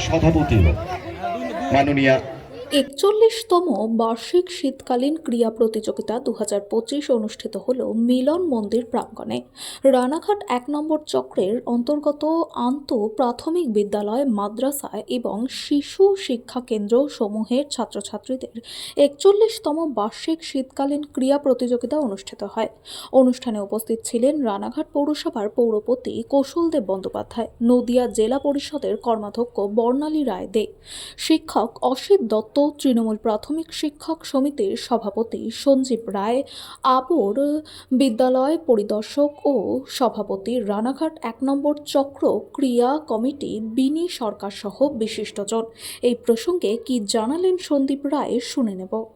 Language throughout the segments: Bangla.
সভাপতি মাননীয়া একচল্লিশতম বার্ষিক শীতকালীন ক্রীড়া প্রতিযোগিতা দু অনুষ্ঠিত হল মিলন মন্দির প্রাঙ্গণে। রানাঘাট এক নম্বর চক্রের অন্তর্গত আন্ত প্রাথমিক বিদ্যালয় মাদ্রাসা এবং শিশু শিক্ষা কেন্দ্র সমূহের ছাত্রছাত্রীদের একচল্লিশতম বার্ষিক শীতকালীন ক্রীড়া প্রতিযোগিতা অনুষ্ঠিত হয়। অনুষ্ঠানে উপস্থিত ছিলেন রানাঘাট পৌরসভার পৌরপতি কৌশলদেব বন্দ্যোপাধ্যায়, নদিয়া জেলা পরিষদের কর্মাধ্যক্ষ বর্ণালী রায় দে, শিক্ষক অসিত দত্ত তৃণমূল প্রাথমিক শিক্ষক সমিতির সভাপতি সঞ্জীব রায় আপর বিদ্যালয় পরিদর্শক ও সভাপতি রানাঘাট এক নম্বর চক্র ক্রিয়া কমিটি বিনি সরকার সহ বিশিষ্টজন। এই প্রসঙ্গে কি জানালেন সন্দীপ রায় শুনে নেব।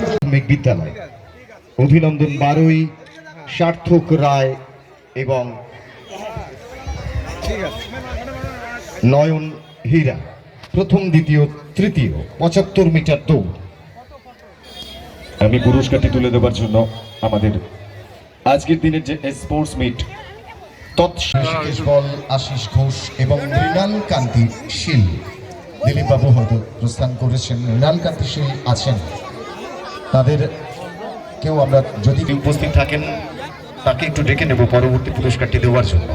প্রাথমিক বিদ্যালয়। অভিনন্দন বারুই সার্থক রায় এবং নয়ন হীরা। প্রথম দ্বিতীয় তৃতীয় পঁচাত্তর মিটার দৌড়। আমি পুরস্কারটি তুলে দেওয়ার জন্য আমাদের আজকের দিনের যে স্পোর্টস মিট তৎসাশ বল আশিস ঘোষ এবং মৃণাল কান্তি শীল দিলীপ বাবু হয়তো প্রস্থান করেছেন মৃণাল কান্তি শীল আছেন। তাদের কেউ আমরা যদি উপস্থিত থাকেন তাকে একটু ডেকে নেব পরবর্তী পুরস্কারটি দেওয়ার জন্য।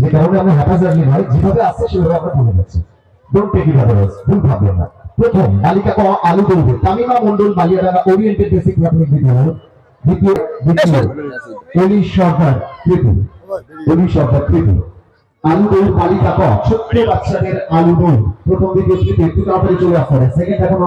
যে কারণে আমরা হ্যাপাজার্লি নয় যেভাবে আসছে সেভাবে আমরা বলে যাচ্ছি। ডোন্ট টেক ইট আদারওয়াইজ ভুল ভাববেন না। প্রথম বালিকা ক আলু দৌড়ে তামিমা মন্ডল বালিয়াডাঙ্গা ওরিয়েন্টেড বেসিক প্রাথমিক বিদ্যালয় দ্বিতীয় দ্বিতীয় অলি সরকার তৃতীয় অলি সরকার তৃতীয় আলু দৌড় বালিকা ছোট্ট বাচ্চাদের আলু প্রথম দ্বিতীয় তৃতীয় একটু তাড়াতাড়ি চলে আসতে সেকেন্ড এখনও